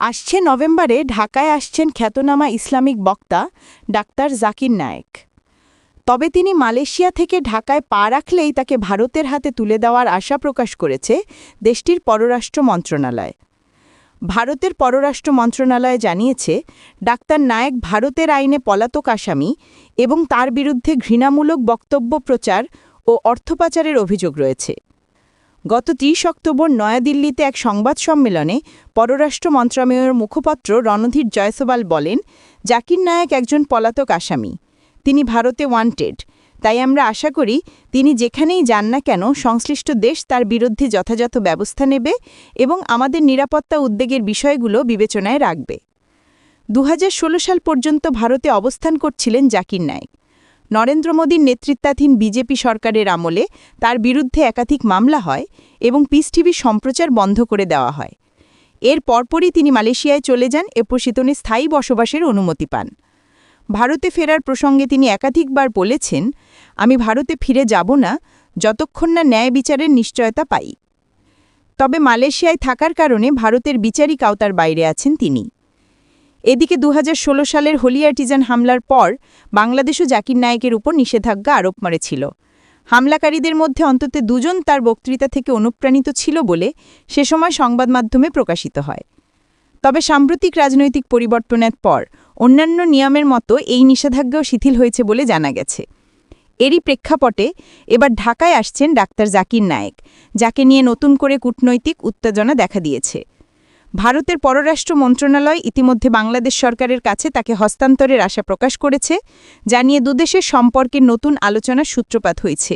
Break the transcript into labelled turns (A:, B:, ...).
A: আসছে নভেম্বরে ঢাকায় আসছেন খ্যাতনামা ইসলামিক বক্তা ডাক্তার জাকির নায়েক। তবে তিনি মালয়েশিয়া থেকে ঢাকায় পা রাখলেই তাকে ভারতের হাতে তুলে দেওয়ার আশা প্রকাশ করেছে দেশটির পররাষ্ট্র মন্ত্রণালয়। ভারতের পররাষ্ট্র মন্ত্রণালয় জানিয়েছে, ডাক্তার নায়েক ভারতের আইনে পলাতক আসামি এবং তার বিরুদ্ধে ঘৃণামূলক বক্তব্য প্রচার ও অর্থপাচারের অভিযোগ রয়েছে। গত ৩০ অক্টোবর নয়াদিল্লিতে এক সংবাদ সম্মেলনে পররাষ্ট্র মন্ত্রণালয়ের মুখপাত্র রণধীর জয়সওয়াল বলেন, জাকির নায়েক একজন পলাতক আসামি। তিনি ভারতে ওয়ান্টেড তাই আমরা আশা করি তিনি যেখানেই যান না কেন সংশ্লিষ্ট দেশ তার বিরুদ্ধে যথাযথ ব্যবস্থা নেবে এবং আমাদের নিরাপত্তা উদ্বেগের বিষয়গুলো বিবেচনায় রাখবে। দু হাজার ষোলো সাল পর্যন্ত ভারতে অবস্থান করছিলেন জাকির নায়েক। নরেন্দ্র মোদীর নেতৃত্বাধীন বিজেপি সরকারের আমলে তার বিরুদ্ধে একাধিক মামলা হয় এবং পিস টিভি সম্প্রচার বন্ধ করে দেওয়া হয়। এর পরপরই তিনি মালয়েশিয়ায় চলে যান এরপর সেতনে স্থায়ী বসবাসের অনুমতি পান। ভারতে ফেরার প্রসঙ্গে তিনি একাধিকবার বলেছেন, আমি ভারতে ফিরে যাব না, যতক্ষণ না ন্যায় বিচারের নিশ্চয়তা পাই। তবে মালয়েশিয়ায় থাকার কারণে ভারতের বিচারিক আওতার বাইরে আছেন তিনি। এদিকে দু হাজার ষোলো সালের হোলি আর্টিজান হামলার পর বাংলাদেশও জাকির নায়েকের উপর নিষেধাজ্ঞা আরোপ মারেছিল। হামলাকারীদের মধ্যে অন্তত দুজন তার বক্তৃতা থেকে অনুপ্রাণিত ছিল বলে সে সময় সংবাদ মাধ্যমে প্রকাশিত হয়। তবে সাম্প্রতিক রাজনৈতিক পরিবর্তনের পর অন্যান্য নিয়মের মতো এই নিষেধাজ্ঞাও শিথিল হয়েছে বলে জানা গেছে। এরই প্রেক্ষাপটে এবার ঢাকায় আসছেন ডাক্তার জাকির নায়েক, যাকে নিয়ে নতুন করে কূটনৈতিক উত্তেজনা দেখা দিয়েছে। ভারতের পররাষ্ট্র মন্ত্রণালয় ইতিমধ্যে বাংলাদেশ সরকারের কাছে তাকে হস্তান্তরের আশা প্রকাশ করেছে, জানিয়ে দুদেশের সম্পর্কের নতুন আলোচনার সূত্রপাত হয়েছে।